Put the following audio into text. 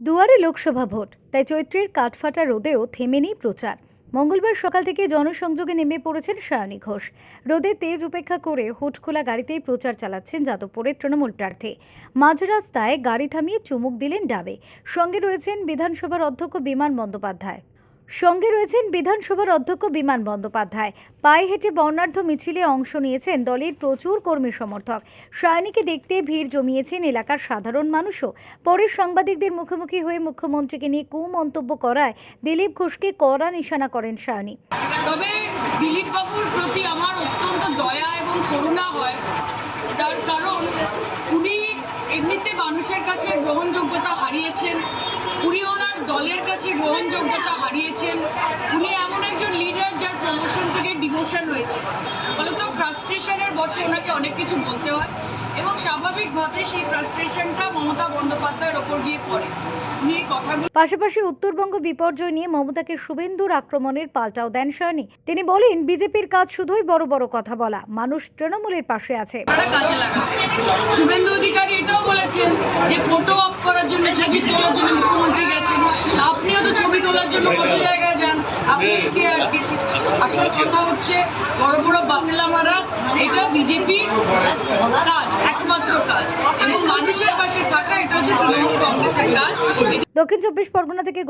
দুয়ারে লোকসভা ভোট, তাই চৈত্রের কাঠফাটা রোদেও থেমে নেই প্রচার। মঙ্গলবার সকাল থেকে জনসংযোগে নেমে পড়েছেন সায়নী ঘোষ। রোদে তেজ উপেক্ষা করে হুটখোলা গাড়িতেই প্রচার চালাচ্ছেন যাদবপুরের তৃণমূল প্রার্থী। মাঝ রাস্তায় গাড়ি থামিয়ে চুমুক দিলেন ডাবে। সঙ্গে রয়েছেন বিধানসভার অধ্যক্ষ বিমান বন্দ্যোপাধ্যায়। সঙ্গে রয়েছেন বিধানসভার অধ্যক্ষ বিমান বন্দ্যোপাধ্যায়। পায়ে হেঁটে বর্ণাঢ্য মিছিলে অংশ নিয়েছেন দলের প্রচুর কর্মী সমর্থক। সায়নীকে দেখতে ভিড় জমিয়েছেন এলাকার সাধারণ মানুষও। পরে সাংবাদিকদের মুখোমুখি হয়ে মুখ্যমন্ত্রীকে নিয়ে কুমন্তব্য করায় দিলীপ ঘোষকে কড়া নিশানা করেন সায়নী। তবে দিলীপ বাবুর প্রতি আমার অত্যন্ত দয়া এবং করুণা হয়। তার কারণ উনি এমনিতে মানুষের কাছে গ্রহণযোগ্যতা হারিয়েছেন। কাছে গ্রহণযোগ্যতা হারিয়েছেন উনি এমন একজন লিডার যার প্রমোশন থেকে ডিমোশন হয়েছে ফলত ফ্রাস্ট্রেশনের বসে ওনাকে অনেক কিছু বলতে হয় এবং স্বাভাবিকভাবে সেই ফ্রাস্ট্রেশনটা মমতা বন্দ্যোপাধ্যায়ের ওপর গিয়ে পড়ে। পাশাপাশি উত্তরবঙ্গ বিপর্যয় নিয়ে মমতাকে শুভেন্দুর আক্রমণের পাল্টাও দেন সায়নী তিনি বলেন বিজেপির কাজ শুধুই বড় বড় কথা বলা মানুষ তৃণমূলের পাশে আছে। শুভেন্দু অধিকারী এটাও বলেছেন যে ফটো অফ করার জন্য ছবি তোলার জন্য যান আর কিছু আসল কথা হচ্ছে বড় বড় বাতিলা মারা এটা বিজেপির কাজ, একমাত্র কাজ। এবং মানুষের পাশে থাকা, এটা হচ্ছে তৃণমূল কংগ্রেসের কাজ। দক্ষিণ চব্বিশ পরগনা থেকে